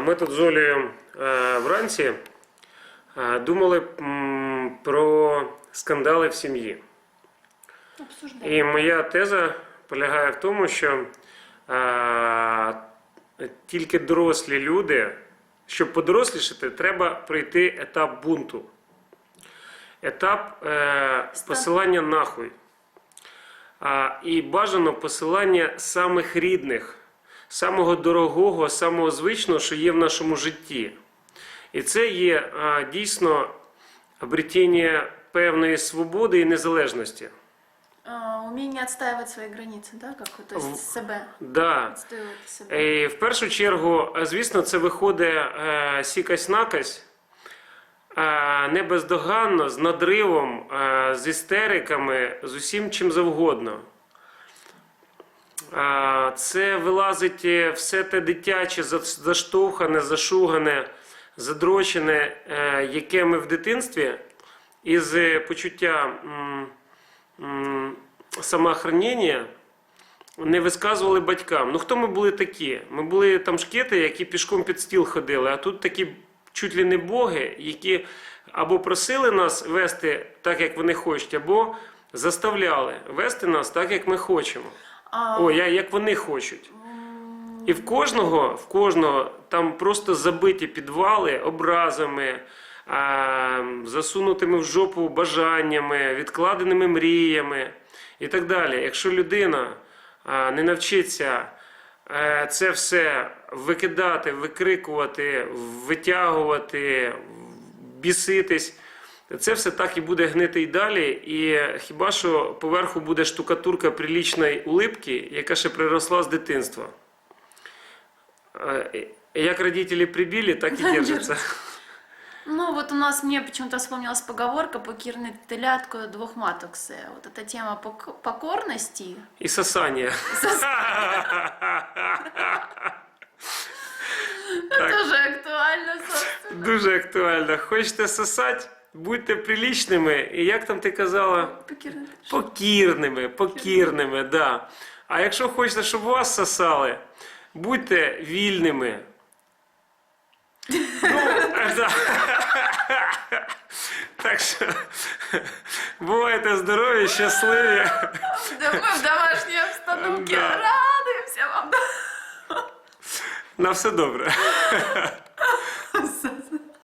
Ми тут з Олею е, вранці е, думали про скандали в сім'ї. І моя теза полягає в тому, що е, тільки дорослі люди, щоб подорослішати, треба пройти етап бунту. Етап посилання нахуй. І бажано посилання самих рідних, самого дорогого, самого звичного, що є в нашому житті. І це є а, дійсно обретіння певної свободи і незалежності. А, умение отстаивать свои границы, да, как то В- есть себя, Да. отстаивать себя. І в першу чергу, е, звісно, це виходить е, сікась-накась, е, не бездоганно, з надривом, е, з істериками, з усім чим завгодно. Це вилазить е, все те дитяче, заштовхане, зашугане, задрочене, е, яке ми в дитинстві із е, почуття самоохранення не висказували батькам. Ну хто ми були такі? Ми були там шкети, які пішком під стіл ходили, а тут такі чуть ли не боги, які або просили нас вести так, як вони хочуть, або заставляли вести нас так, як ми хочемо. А, О, я, як вони хочуть. І в кожного, в кожного там просто забиті підвали образами, а, засунутими в жопу бажаннями, відкладеними мріями і так далі. Якщо людина а, не навчиться е, це все викидати, викрикувати, витягувати, біситись. Це все так і буде гнити і далі. І хіба що поверху буде штукатурка прилічної улипки, яка ще приросла з дитинства. Е, Як родителі прибили, так і держаться. Ну, вот у нас мне почему-то вспомнилась поговорка «покірний телятко двох маток все». Вот эта тема пок- покорности. І сосання. Так. Тоже актуально, собственно. Дуже актуально. Хочете сосати? Будьте прилічними. І як там ти казала? Покірний Покірними, покірними, да. А якщо хочете, щоб вас сосали, будьте вільними. Ну, е, да. Так що бувайте здорові, щасливі. Да мы в домашней обстановке Да. радуемся вам. На все добре.